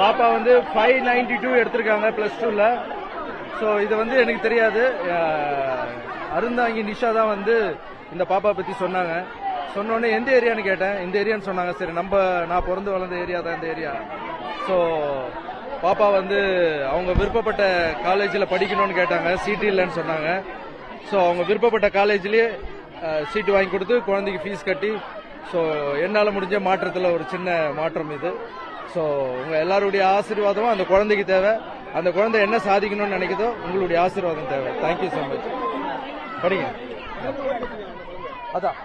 பாப்பா வந்து five ninety two எடுத்திருக்காங்க பிளஸ் டூல ஸோ இது வந்து எனக்கு தெரியாது. அருந்தாங்கி நிஷா தான் வந்து இந்த பாப்பா பத்தி சொன்னாங்க. சொன்னோடனே எந்த ஏரியான்னு கேட்டேன். இந்த ஏரியான்னு சொன்னாங்க. சரி நம்ம நான் பிறந்து வளர்ந்த ஏரியா தான் இந்த ஏரியா ஸோ பாப்பா வந்து அவங்க விருப்பப்பட்ட காலேஜில் படிக்கணும்னு கேட்டாங்க. சீட்டு இல்லைன்னு சொன்னாங்க. ஸோ அவங்க விருப்பப்பட்ட காலேஜ்லேயே சீட்டு வாங்கி கொடுத்து குழந்தைக்கு ஃபீஸ் கட்டி ஸோ என்னால் முடிஞ்ச மாற்றத்தில் ஒரு சின்ன மாற்றம் இது. ஸோ உங்கள் எல்லாருடைய ஆசீர்வாதமும் அந்த குழந்தைக்கு தேவை. அந்த குழந்தை என்ன சாதிக்கணும்னு நினைக்குதோ உங்களுடைய ஆசீர்வாதம் தேவை. தேங்க்யூ ஸோ மச் படிங்க. அதான்.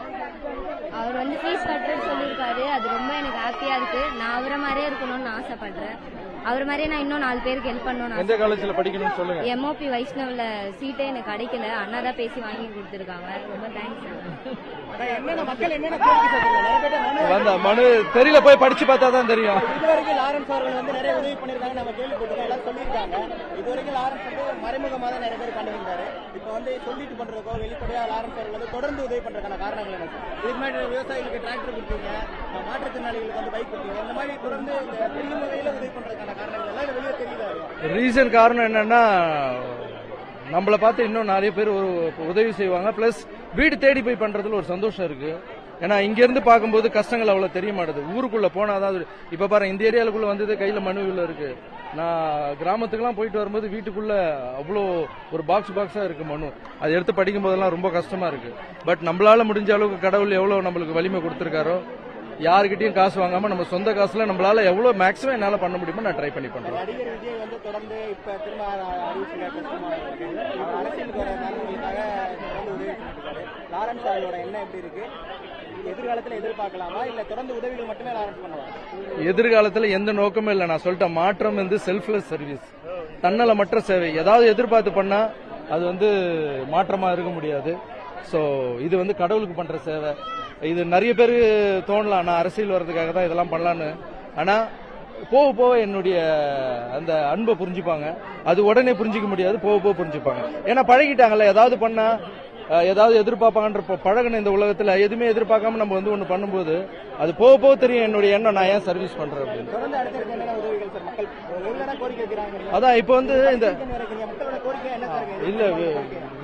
அவர் வந்து ஃபீஸ் கட்டுறது சொல்லியிருக்காரு. அது ரொம்ப எனக்கு ஹாப்பியாக இருக்குது நான் அவரை மாதிரியே இருக்கணும்னு ஆசைப்படுறேன். அவர் மாதிரியே நான் இன்னும் நாலு பேருக்கு ஹெல்ப் பண்ணணும்னு எந்த காலேஜில் படிக்கணும்னு சொல்லுங்க. எம்ஓபி வைஷ்ணவ்ல சீட்டே எனக்கு கிடைக்கல. அண்ணா தான் பேசி வாங்கி கொடுத்துருக்காங்க. ரொம்ப தேங்க்ஸ் மனு தெரியல போய் படிச்சு பார்த்தா தான் தெரியும். இதுவரைக்கும் லாரன்ஸ் அவர்கள் வந்து நிறைய உதவி பண்ணிருக்காங்க நம்ம கேள்விப்பட்டிருக்கோம். எல்லாம் சொல்லியிருக்காங்க. இதுவரைக்கும் லாரன்ஸ் வந்து மறைமுகமாக தான் நிறைய பேர் பண்ணியிருந்தாரு இப்போ வந்து சொல்லிட்டு பண்றதுக்கோ வெளிப்படையா லாரன்ஸ் அவர்கள் வந்து தொடர்ந்து உதவி பண்றதுக்கான காரணங்கள் என்ன? இதுக்கு முன்னாடி விவசாயிகளுக்கு டிராக்டர் கொடுத்தீங்க. மாற்றுத்திறனாளிகளுக்கு வந்து பைக் கொடுத்தீங்க. இந்த மாதிரி தொடர்ந்து இந்த பெரிய வகையில உதவி பண்றதுக்கான ரீசன் காரணம் என்னன்னா நம்மளை பார்த்து இன்னும் நிறைய பேர் ஒரு உதவி செய்வாங்க. பிளஸ் வீடு தேடி போய் பண்றதுல ஒரு சந்தோஷம் இருக்கு. ஏன்னா இங்க இருந்து பார்க்கும்போது கஷ்டங்கள் அவ்வளவு தெரிய மாட்டுது. ஊருக்குள்ள போனாதான் அதாவது இப்ப பாரு இந்த ஏரியாவுக்குள்ள வந்தது கையில மனுவில் இருக்கு. நான் கிராமத்துக்குலாம் போயிட்டு வரும்போது வீட்டுக்குள்ள அவ்வளோ ஒரு பாக்ஸ் பாக்ஸா இருக்கு மனு அதை எடுத்து படிக்கும் போதெல்லாம் ரொம்ப கஷ்டமா இருக்கு. பட் நம்மளால முடிஞ்ச அளவுக்கு கடவுள் எவ்வளவு நம்மளுக்கு வலிமை கொடுத்திருக்காரோ யாருக்கிட்டையும் காசு வாங்காம நம்ம சொந்த காசுல நம்மளால எவ்வளவு மேக்ஸிமம் என்னால பண்ண முடியுமோ நான் ட்ரை பண்ணி பண்றேன். எதிர்காலத்துல எதிர்பார்க்கலாமா? இல்ல தொடர்ந்து உதவிகள் மட்டுமே லாரன்ஸ் பண்ணுவாங்க எதிர்காலத்துல எந்த நோக்கமும் இல்லை. நான் சொல்லிட்டேன் மாற்றம் வந்து செல்ஃப்லெஸ் சர்வீஸ் தன்னலமற்ற சேவை. ஏதாவது எதிர்பார்த்து பண்ணா அது வந்து மாற்றமா இருக்க முடியாது. சோ இது வந்து கடவுளுக்கு பண்ற சேவை. இது நிறைய பேர் தோணலாம். நான் அரசியல் வர்றதுக்காக தான் இதெல்லாம் பண்ணலான்னு ஆனா போக போக என்னுடைய அந்த அன்பை புரிஞ்சுப்பாங்க. அது உடனே புரிஞ்சிக்க முடியாது போக போக புரிஞ்சுப்பாங்க. ஏன்னா பழகிட்டாங்கல்ல ஏதாவது பண்ணா ஏதாவது எதிர்பார்ப்பாங்கன்ற பழகுன இந்த உலகத்துல எதுவுமே எதிர்பார்க்காம நம்ம வந்து ஒண்ணு பண்ணும்போது அது போக போக தெரியும் என்னுடைய எண்ணம் நான் ஏன் சர்வீஸ் பண்றேன் அப்படின்னு. அதான் இப்போ வந்து இந்த? இல்ல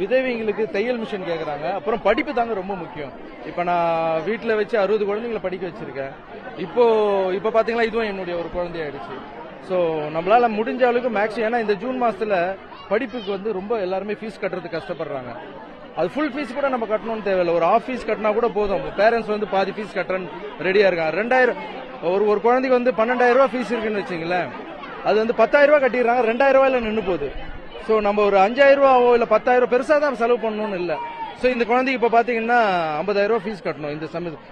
விதவைங்களுக்கு தையல் மிஷின் கேக்குறாங்க. அப்புறம் படிப்பு தாங்க ரொம்ப முக்கியம். இப்ப நான் வீட்டுல வச்சு அறுபது குழந்தைங்களை படிக்க வச்சிருக்கேன். இப்போ இப்ப பாத்தீங்களா இதுவும் என்னுடைய ஒரு குழந்தை ஆயிடுச்சு சோ நம்மளால முடிஞ்ச அளவுக்கு மேக்ஸிமம் ஏன்னா இந்த ஜூன் மாசத்துல படிப்புக்கு வந்து ரொம்ப எல்லாருமே ஃபீஸ் கட்டுறதுக்கு கஷ்டப்படுறாங்க. அது ஃபுல் ஃபீஸ் கூட நம்ம கட்டணும்னு தேவையில்ல. ஒரு ஆஃப் ஃபீஸ் கட்டினா கூட போதும். பேரண்ட்ஸ் வந்து பாதி ஃபீஸ் கட்டுறன்னு ரெடியா இருக்காங்க. ரெண்டாயிரம் ஒரு ஒரு குழந்தைக்கு வந்து பன்னெண்டாயிரம் ரூபாய் ஃபீஸ் இருக்குன்னு வச்சுங்களேன் அது வந்து பத்தாயிரம் ரூபாய் கட்டிடுறாங்க ரெண்டாயிரம் ரூபாயில நின்று போகுது. ஸோ நம்ம ஒரு அஞ்சாயிரம் ரூபாவோ இல்ல பத்தாயிரம் பெருசா தான் செலவு பண்ணணும்னு இல்லை. ஸோ இந்த குழந்தைக்கு இப்ப பாத்தீங்கன்னா ஐம்பதாயிரம் ரூபாய் ஃபீஸ் கட்டணும் இந்த சமயத்தில்.